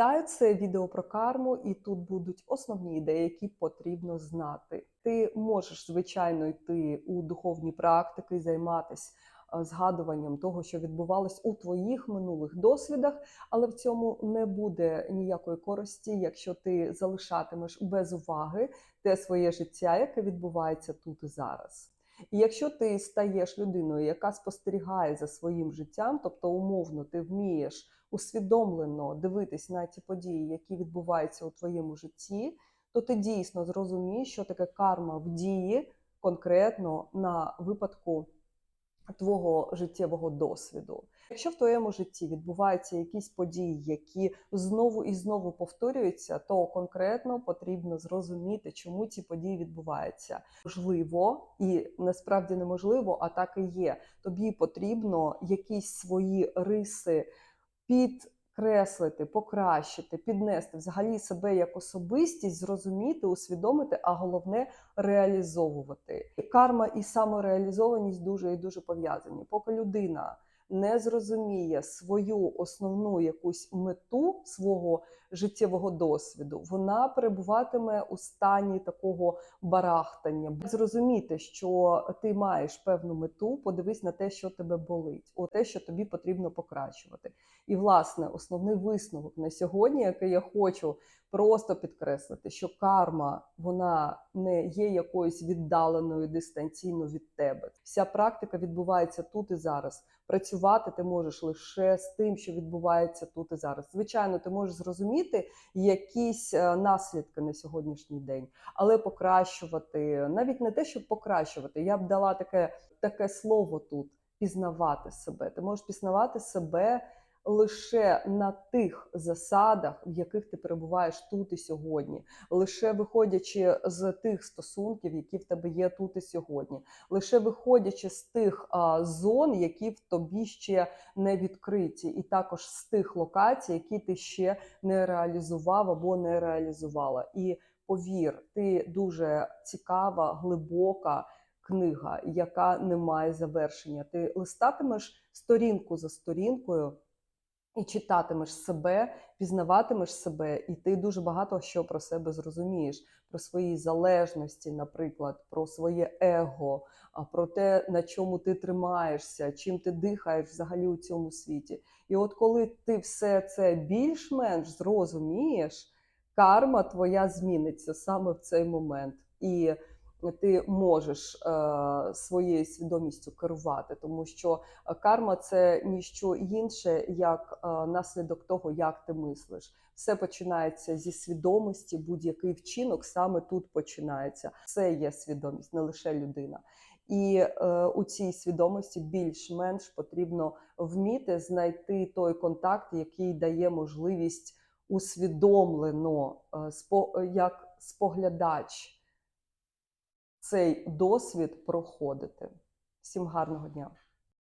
Вітаю, це відео про карму, і тут будуть основні ідеї, які потрібно знати. Ти можеш, звичайно, йти у духовні практики, займатися е, згадуванням того, що відбувалось у твоїх минулих досвідах, але в цьому не буде ніякої користі, якщо ти залишатимеш без уваги те своє життя, яке відбувається тут і зараз. І якщо ти стаєш людиною, яка спостерігає за своїм життям, тобто умовно ти вмієш усвідомлено дивитись на ті події, які відбуваються у твоєму житті, то ти дійсно зрозумієш, що таке карма в дії конкретно на випадку твого життєвого досвіду. Якщо в твоєму житті відбуваються якісь події, які знову і знову повторюються, то конкретно потрібно зрозуміти, чому ці події відбуваються. Можливо, і насправді неможливо, а так і є. Тобі потрібно якісь свої риси підкреслити, покращити, піднести взагалі себе як особистість, зрозуміти, усвідомити, а головне реалізовувати. Карма і самореалізованість дуже і дуже пов'язані. Поки людина не зрозуміє свою основну якусь мету свого життєвого досвіду, вона перебуватиме у стані такого барахтання. Зрозуміти, що ти маєш певну мету, подивись на те, що тебе болить, о те, що тобі потрібно покращувати. І, власне, основний висновок на сьогодні, який я хочу просто підкреслити, що карма вона не є якоюсь віддаленою дистанційно від тебе. Вся практика відбувається тут і зараз. Працювати ти можеш лише з тим, що відбувається тут і зараз. Звичайно, ти можеш зрозуміти якісь е, наслідки на сьогоднішній день, але покращувати навіть не те, щоб покращувати. Я б дала таке, таке слово тут пізнавати себе. Ти можеш пізнавати себе лише на тих засадах, в яких ти перебуваєш тут і сьогодні, лише виходячи з тих стосунків, які в тебе є тут і сьогодні, лише виходячи з тих а, зон, які в тобі ще не відкриті, і також з тих локацій, які ти ще не реалізував або не реалізувала. І повір, ти дуже цікава, глибока. Книга, яка не має завершення, ти листатимеш сторінку за сторінкою і читатимеш себе, пізнаватимеш себе, і ти дуже багато що про себе зрозумієш, про свої залежності, наприклад, про своє его, про те, на чому ти тримаєшся, чим ти дихаєш взагалі у цьому світі. І от коли ти все це більш-менш зрозумієш, карма твоя зміниться саме в цей момент. І ти можеш е, своєю свідомістю керувати, тому що карма це ніщо інше, як е, наслідок того, як ти мислиш. Все починається зі свідомості, будь-який вчинок саме тут починається. Це є свідомість, не лише людина. І е, у цій свідомості більш-менш потрібно вміти знайти той контакт, який дає можливість усвідомлено е, спо, як споглядач цей досвід проходити. Всім гарного дня!